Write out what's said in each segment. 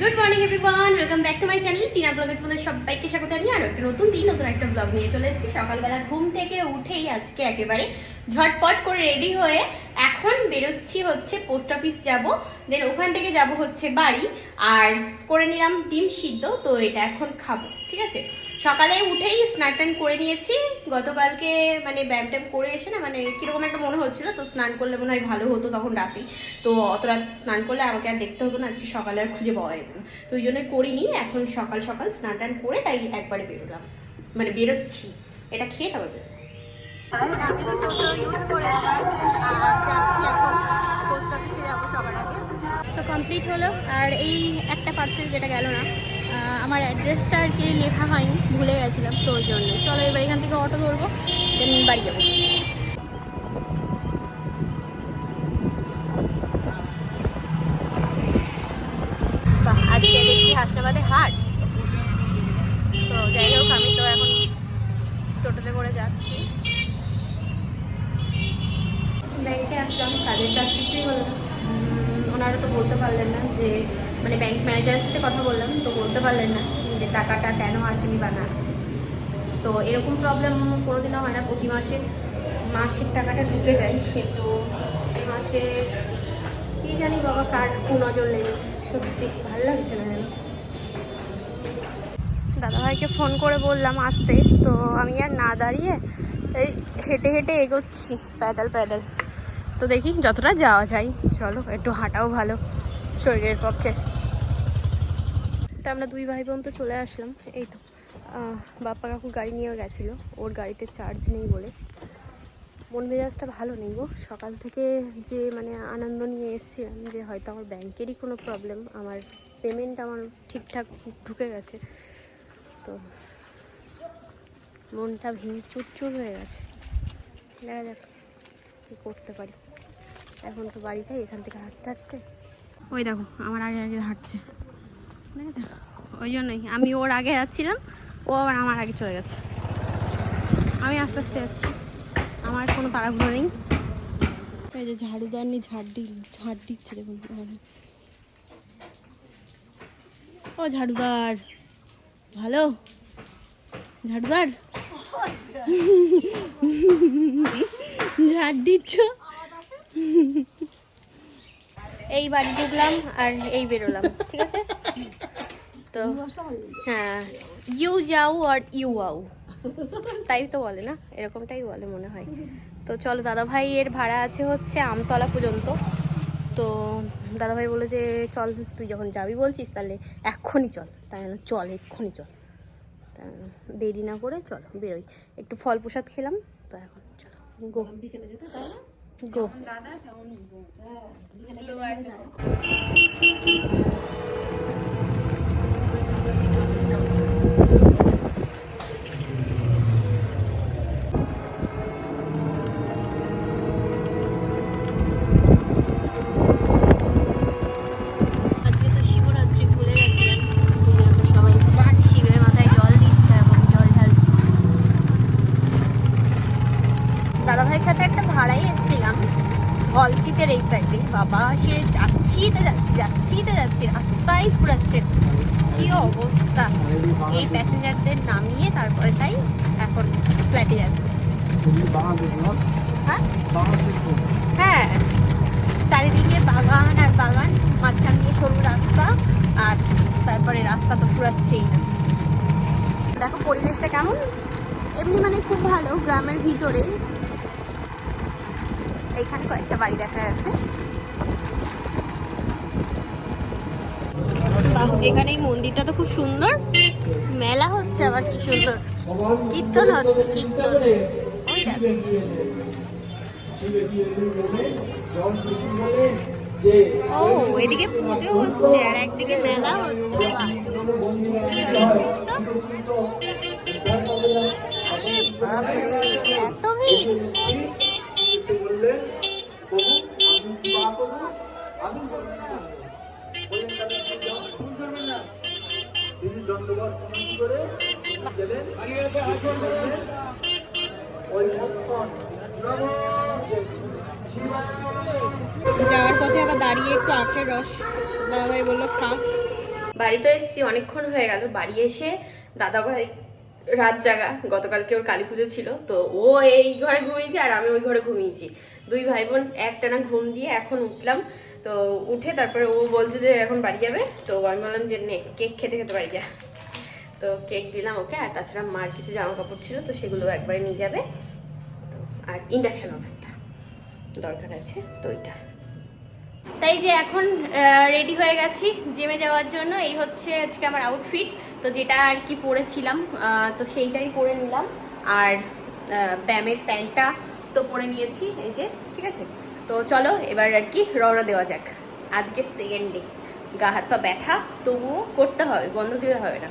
Good morning everyone welcome back to my channel Tina ব্লগে তোমাদের সবাইকে স্বাগত জানিয়ে আর একটা নতুন দিন, নতুন একটা ব্লগ নিয়ে চলে এসেছি। সকালবেলা ঘুম থেকে উঠেই আজকে একেবারে ঝটপট করে রেডি হয়ে এখন বেরোচ্ছি হচ্ছে পোস্ট অফিস যাব। দেন ওখান থেকে যাব হচ্ছে বাড়ি। আর করে নিলাম ডিম সিদ্ধ, তো এটা এখন খাব, ঠিক আছে? সকালে উঠেই স্নান টান করে নিয়েছি। গতকালকে মানে ব্যায়াম ট্যাম করে এসে না মানে কীরকম একটা মনে হচ্ছিল, তো স্নান করলে মনে হয় ভালো হতো তখন রাতে। তো অত রাত স্নান করলে আমাকে আর দেখতে হতো না, আজকে সকালে আর খুঁজে পাওয়া যেত তো ওই জন্যই করিনি, এখন সকাল সকাল স্নান টান করে তাই একবারে বেরোলাম। মানে বেরোচ্ছি। এটা খেয়ে তারপর বেরোবো। আমি তো টোটো যাচ্ছি এখন পোস্ট অফিসে সবার আগে তো কমপ্লিট হলো, আর এই একটা পার্সেল যেটা গেল না আমার অ্যাড্রেসটা আর কি লেখা হয়নি, ভুলে গেছিলাম, তো ওই জন্য। চলো এবার এখান থেকে অটো ধরবো দেন বাড়ি যাব। আজকে দেখছি হাসনাবাদে হাট। তো যাই হোক, আমি তো এখন টোটোতে করে যাচ্ছি। ব্যাংকে আসলাম কাজের কাজ কিছুই হলো না ওনারা তো বলতে পারলেন না যে মানে ব্যাংক ম্যানেজারের সাথে কথা বললাম, তো বলতে পারলেন না যে টাকাটা কেন আসেনি বা না। তো এরকম প্রবলেম কোনোদিনও হয় না, প্রতি মাসে, মাসের টাকাটা ঢুকে যায়, কিন্তু এই মাসে কী জানি বাবা কার নজর লেগেছে, সত্যি ভালো লাগছে না যেন দাদাভাইকে ফোন করে বললাম আসতে, তো আমি আর না দাঁড়িয়ে এই হেঁটে হেঁটে এগোচ্ছি, প্যাদাল প্যাদাল। তো দেখি যতটা যাওয়া যায়। চলো, একটু হাঁটাও ভালো শরীরের পক্ষে। তো আমরা দুই ভাই বোন তো চলে আসলাম। এই তো বাপ্পা কাকু গাড়ি নিয়েও গেছিল। ওর গাড়িতে চার্জ নেই বলে। মন মেজাজটা ভালো নেই গো। সকাল থেকে যে মানে আনন্দ নিয়ে এসেছিলাম যে হয়তো আমার ব্যাংকেরই কোনো প্রবলেম আমার পেমেন্ট আমার ঠিকঠাক ঢুকে গেছে। তো মনটা ভেঙে চুরচুর হয়ে গেছে। দেখা যাক কী করতে পারি। এখন তো বাড়ি যাই এখান থেকে হাঁটতে হাঁটতে। ওই দেখো আমার আগে আগে হাঁটছে। দেখেছ? ওই জন্যই। আমি ওর আগে যাচ্ছিলাম ও আবার আমার আগে চলে গেছে। আমি আস্তে আস্তে যাচ্ছি। আমার কোনো তাড়াহুড়ো নেই। এই যে ঝাড়ুদার নিয়ে ঝাড় দি ঝাড় দিচ্ছে দেখুন ও ঝাড়ুদার। ভালো? ঝাড়ুদার? ঝাড় দিচ্ছ? এই বাড়ি ঢুকলাম আর এই বেরোলাম, ঠিক আছে? তো হ্যাঁ ইউ যাও আর ইউ আও। তাই তো বলে না? এরকমটাই বলে মনে হয়। তো চলো দাদাভাই এর ভাড়া আছে হচ্ছে আমতলা পর্যন্ত। তো দাদাভাই বলে যে, চল, তুই যখন যাবি বলছিস, তাহলে এক্ষুনি চল। তাই চল, এক্ষুনি চল। দেরি না করে চলো, বেরোই। একটু ফল প্রসাদ খেলাম, তো এখন চলো। গো। গো আজকে তো শিবরাত্রি ভুলে গেছিলেন এই যে আমরা সবাই শিবের মাথায় জল দিচ্ছে এবং জল ঢালছি দাদা ভাইয়ের সাথে একটা ভাড়াই এসেছিলাম হলচিটের এই সাইডে বাবা সে যাচ্ছি তো যাচ্ছি যাচ্ছি তো যাচ্ছি রাস্তায় ফুরাচ্ছে কি অবস্থা এই প্যাসেঞ্জারদের নামিয়ে তারপরে তাই এখন হ্যাঁ? হ্যাঁ। চারিদিকে বাগান আর বাগান মাঝখান দিয়ে সরু রাস্তা আর তারপরে রাস্তা তো ফুরাচ্ছেই না। দেখো পরিবেশটা কেমন? এমনি মানে খুব ভালো গ্রামের ভিতরে। এইখানে কয়েকটা বাড়ি দেখা যাচ্ছে। এখানে এই মন্দিরটা তো খুব সুন্দর। মেলা হচ্ছে আবার কি সুন্দর। কীর্তন হচ্ছে কীর্তন। ও এদিকে পুজো হচ্ছে আর একদিকে মেলা হচ্ছে বাহ। আরে বাপরে, এত ভিড়। যাওয়ার পথে আবার দাঁড়িয়ে একটু আখের রস দাদাভাই বলল খা বাড়িতে এসেছি, অনেকক্ষণ হয়ে গেল। বাড়ি এসে দাদাভাই রাত জাগা, গতকালকে ওর কালী পুজো ছিল, তো ও এই ঘরে ঘুমিয়েছে আর আমি ওই ঘরে ঘুমিয়েছি। দুই ভাই বোন একটানা ঘুম দিয়ে এখন উঠলাম, তো উঠে তারপরে ও বলছে যে এখন বাড়ি যাবে, তো আমি বললাম যে নে, কেক খেতে খেতে বাড়ি যা। তো কেক দিলাম ওকে, আর তাছাড়া মার কিছু জামা কাপড় ছিল, তো সেগুলো একবারে নিয়ে যাবে। তো, আর ইন্ডাকশন ওভেনটা দরকার আছে, তো ওইটা। তাই যে এখন রেডি হয়ে গেছি জিমে যাওয়ার জন্য, এই হচ্ছে আজকে আমার আউটফিট তো যেটা আর কি পরেছিলাম তো সেইটাই পরে নিলাম। আর ব্যামের প্যান্টটা তো পরে নিয়েছি, এই যে, ঠিক আছে? তো চলো, এবার আর কি রওনা দেওয়া যাক। আজকে সেকেন্ড ডে গা হাত পা ব্যথা, তবুও করতে হবে, বন্ধ দিলে হবে না।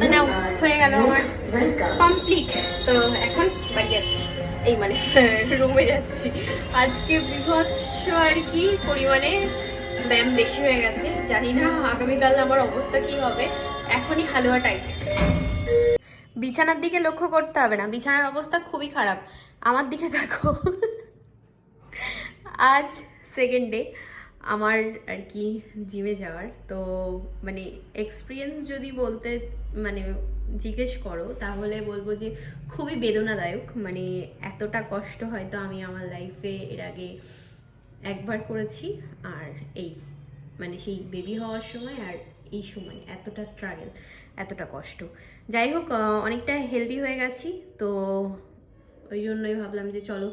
তো হয়ে গেল আমার কমপ্লিট তো এখন বাড়ি যাচ্ছি। এই মানে রুমে যাচ্ছি। আজকে বিভৎস আর কি পরিমাণে ব্যায়াম বেশি হয়ে গেছে। জানি না আগামীকাল আমার অবস্থা কি হবে। এখনই হালুয়া টাইট বিছানার দিকে লক্ষ্য করতে হবে না। বিছানার অবস্থা খুবই খারাপ। আমার দিকে দেখো। আজ সেকেন্ড ডে আমার আর কি জিমে যাওয়ার। তো মানে এক্সপিরিয়েন্স যদি বলতে মানে জিজ্ঞেস করো, তাহলে বলব যে খুবই বেদনাদায়ক। মানে এতটা কষ্ট হয়তো আমি আমার লাইফে এর আগে একবার করেছি। আর এই মানে সেই বেবি হওয়ার সময় আর এই সময় এতটা স্ট্রাগল এতটা কষ্ট। যাই হোক অনেকটা হেলদি হয়ে গেছি। তো ওই জন্যই ভাবলাম যে চলো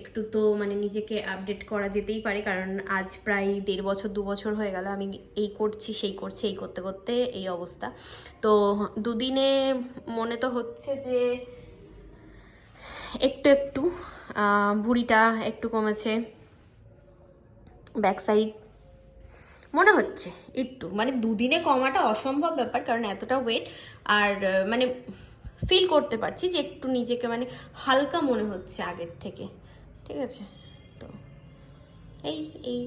একটু তো মানে নিজেকে আপডেট করা যেতেই পারে, কারণ আজ প্রায় দেড় বছর, দু বছর হয়ে গেল আমি এই করছি, সেই করছি, এই করতে করতে এই অবস্থা। তো দুদিনে মনে তো হচ্ছে যে একটু একটু ভুঁড়িটা একটু কমেছে ব্যাক সাইড মনে হচ্ছে একটু মানে দুদিনে কমাটা অসম্ভব ব্যাপার, কারণ এতটা ওয়েট আর মানে ফিল করতে পারছি যে একটু নিজেকে মানে হালকা মনে হচ্ছে আগের থেকে। ঠিক আছে? তো এই এই,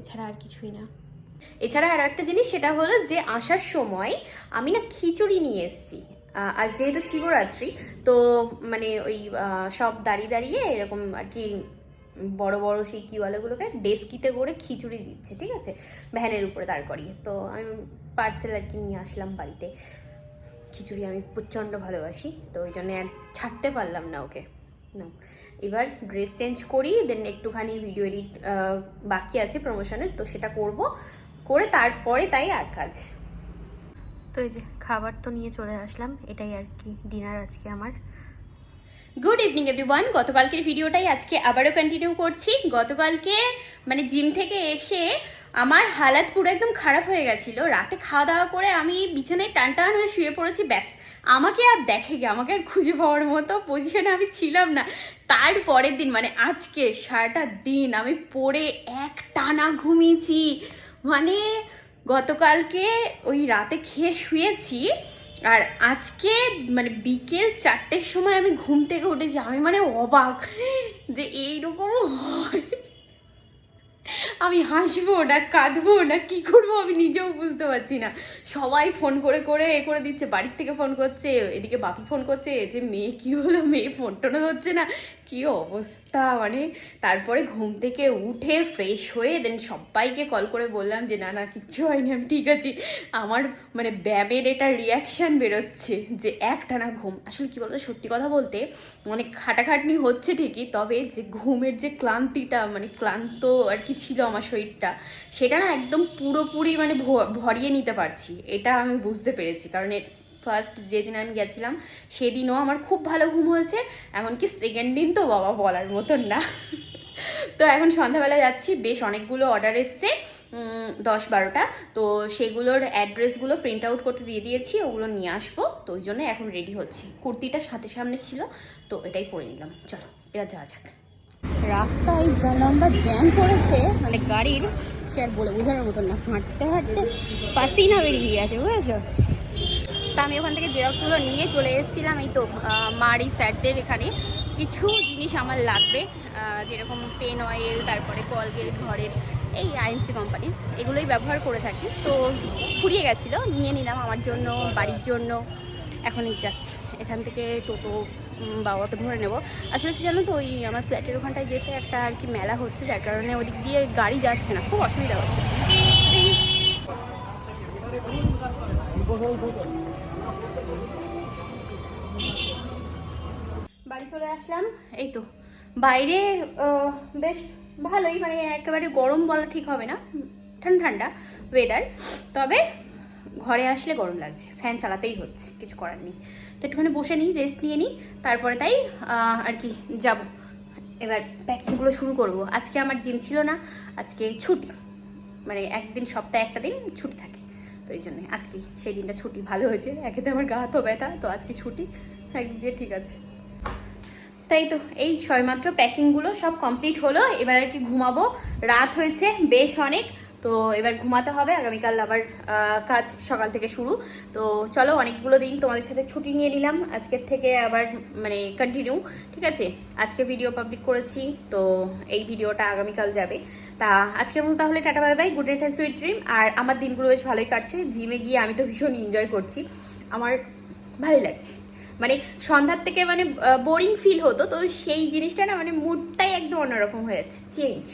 এছাড়া আর কিছুই না। এছাড়া আর একটা জিনিস সেটা হলো যে আসার সময় আমি না খিচুড়ি নিয়ে এসেছি। আর যেহেতু শিবরাত্রি, তো মানে ওই সব দাঁড়িয়ে দাঁড়িয়ে এরকম আর কি বড় বড় সেই কিওয়ালাগুলোকে ডেস্কিতে করে খিচুড়ি দিচ্ছে, ঠিক আছে? ভ্যানের উপরে দাঁড় করিয়ে। তো আমি পার্সেল আর কি নিয়ে আসলাম বাড়িতে। খিচুড়ি আমি প্রচণ্ড ভালোবাসি, তো ওই জন্য আর ছাড়তে পারলাম না ওকে। না। এবার ড্রেস চেঞ্জ করি দেন একটুখানি ভিডিও এডিট বাকি আছে প্রমোশনের তো সেটা করব। করে তারপরে তাই আর কাজ। তো এই যে খাবার তো নিয়ে চলে আসলাম এটাই আর কি ডিনার আজকে আমার। গুড ইভিনিং এভরিওয়ান গতকালকের ভিডিওটাই আজকে আবারও কন্টিনিউ করছি। গতকালকে মানে জিম থেকে এসে আমার হালাত পুরো একদম খারাপ হয়ে গেছিল। রাতে খাওয়া দাওয়া করে আমি বিছানায় টান টান হয়ে শুয়ে পড়েছি ব্যাস। আমাকে আর দেখে গে আমাকে আর খুঁজে পাওয়ার মতো পজিশনে আমি ছিলাম না। তার পরের দিন মানে আজকে সারাটা দিন আমি পড়ে এক টানা ঘুমিয়েছি। মানে গতকালকে ওই রাতে খেয়ে শুয়েছি আর আজকে মানে বিকেল চারটের সময় আমি ঘুম থেকে উঠেছি। আমি মানে অবাক যে এইরকম হয়। আমি হাসবো না, কাঁদবো না, কি করব আমি নিজেও বুঝতে পারছি না। সবাই ফোন করে করে, এ করে দিচ্ছে, বাড়ির থেকে ফোন করছে, এদিকে বাপি ফোন করছে, যে মেয়ে কি হলো, মেয়ে ফোন টোনও ধরছে না কি অবস্থা? মানে তারপরে ঘুম থেকে উঠে ফ্রেশ হয়ে দেন সবাইকে কল করে বললাম যে, না না, কিচ্ছু হয়নি, আমি ঠিক আছি। আমার মানে ব্যায়ামের এটা রিয়াকশান বেরোচ্ছে যে একটানা ঘুম। আসলে কি বলতো, সত্যি কথা বলতে অনেক খাটাখাটনি হচ্ছে ঠিকই, তবে যে ঘুমের যে ক্লান্তিটা মানে ক্লান্ত আর কি ছিল আমার শরীরটা, সেটা না একদম পুরোপুরি মানে ভরিয়ে নিতে পারছি। এটা আমি বুঝতে পেরেছি। কারণ ফার্স্ট যেদিন আমি গেছিলাম, সেদিনও আমার খুব ভালো ঘুম হয়েছে, এমনকি সেকেন্ড দিন তো বাবা বলার মতন না। তো এখন সন্ধ্যাবেলা যাচ্ছি, বেশ অনেকগুলো অর্ডার এসছে দশ বারোটা। তো সেগুলোর অ্যাড্রেসগুলো প্রিন্ট আউট করতে দিয়ে দিয়েছি, ওগুলো নিয়ে আসব। তো ওই জন্য এখন রেডি হচ্ছি। কুর্তিটা সাথে সামনে ছিল, তো এটাই পরে নিলাম। চলো, এবার যাওয়া যাক। রাস্তায় যা লম্বা জ্যাম পড়েছে মানে গাড়ির, সে আর বলে বোঝানোর মতন না। হাঁটতে হাঁটতে, পাশেই না বেরিয়ে গেছে বুঝেছ? তা আমি ওখান থেকে জেরক্সগুলো নিয়ে চলে এসেছিলাম, এই তো মারি স্যারদের এখানে। কিছু জিনিস আমার লাগবে যেরকম পেন অয়েল, তারপরে কলগেট ঘরের এই আইএনসি কোম্পানির এগুলোই ব্যবহার করে থাকি। তো ফুরিয়ে গেছিল, নিয়ে নিলাম আমার জন্য, বাড়ির জন্য। এখনই যাচ্ছি, এখান থেকে টোটো বা অটো ধরে নেব। আসলে কি জানো তো, ওই আমার ফ্ল্যাটের ওখানটায় যেতে একটা আর কি মেলা হচ্ছে, যার কারণে ওদিক দিয়ে গাড়ি যাচ্ছে না, খুব অসুবিধা হচ্ছে। বাড়ি চলে আসলাম। এই তো। বাইরে বেশ ভালোই মানে একেবারে গরম বলা ঠিক হবে না। ঠান্ডা ঠান্ডা ওয়েদার তবে ঘরে আসলে গরম লাগছে। ফ্যান চালাতেই হচ্ছে, কিছু করার নেই। তো একটুখানি বসে নিই রেস্ট নিয়ে নিই। তারপরে তাই আর কি যাব। এবার প্যাকিংগুলো শুরু করব। আজকে আমার জিম ছিল না, আজকে ছুটি। মানে একদিন সপ্তাহে একটা দিন ছুটি থাকে। তো এই জন্যই। আজকে সেই দিনটা ছুটি ভালো হয়েছে। একেতে আমার গা হাতও ব্যথা তো আজকে ছুটি। একদিকে ঠিক আছে। তাই তো, এই সবেমাত্র প্যাকিংগুলো সব কমপ্লিট হলো। এবার আর কি ঘুমাবো। রাত হয়েছে বেশ অনেক। তো এবার ঘুমাতে হবে। আগামীকাল আবার কাজ সকাল থেকে শুরু। তো চলো, অনেকগুলো দিন তোমাদের সাথে ছুটি নিয়ে নিলাম। আজকের থেকে আবার মানে কন্টিনিউ ঠিক আছে? আজকে ভিডিও পাবলিক করেছি। তো এই ভিডিওটা আগামীকাল যাবে। তা আজকের মতো তাহলে tata, bye bye good night and sweet dream আর আমার দিনগুলো বেশ ভালোই কাটছে জিমে গিয়ে আমি তো ভীষণ এনজয় করছি। আমার ভালোই লাগছে। মানে সন্ধ্যার থেকে মানে বোরিং ফিল হতো, তো সেই জিনিসটা না মানে মুডটাই একদম অন্যরকম হয়ে যাচ্ছে চেঞ্জ